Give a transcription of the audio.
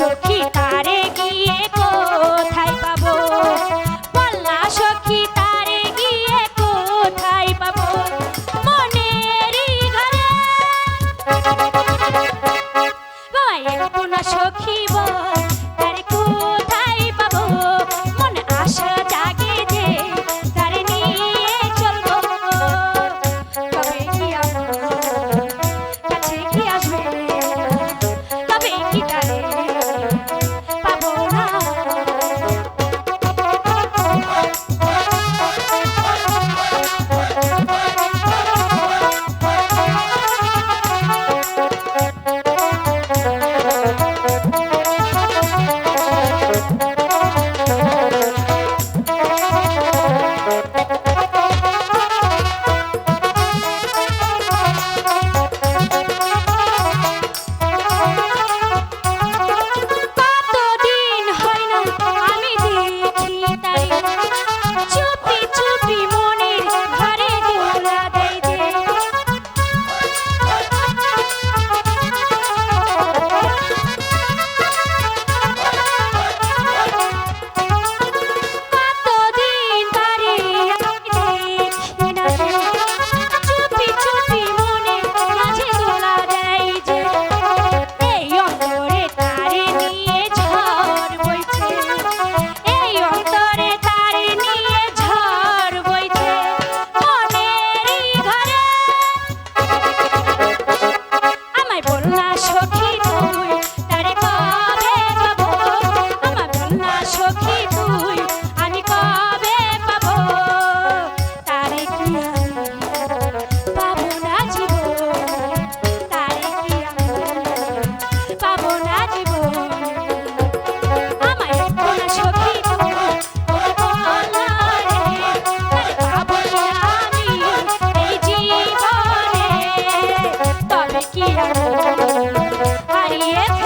সখী তারে গিয়ে কোথায় পাবো? বলনা সখী তারে গিয়ে কোথায় পাবো? মনেরই ঘরে। বয় কোন সখী বল? তবে কি হারিয়ে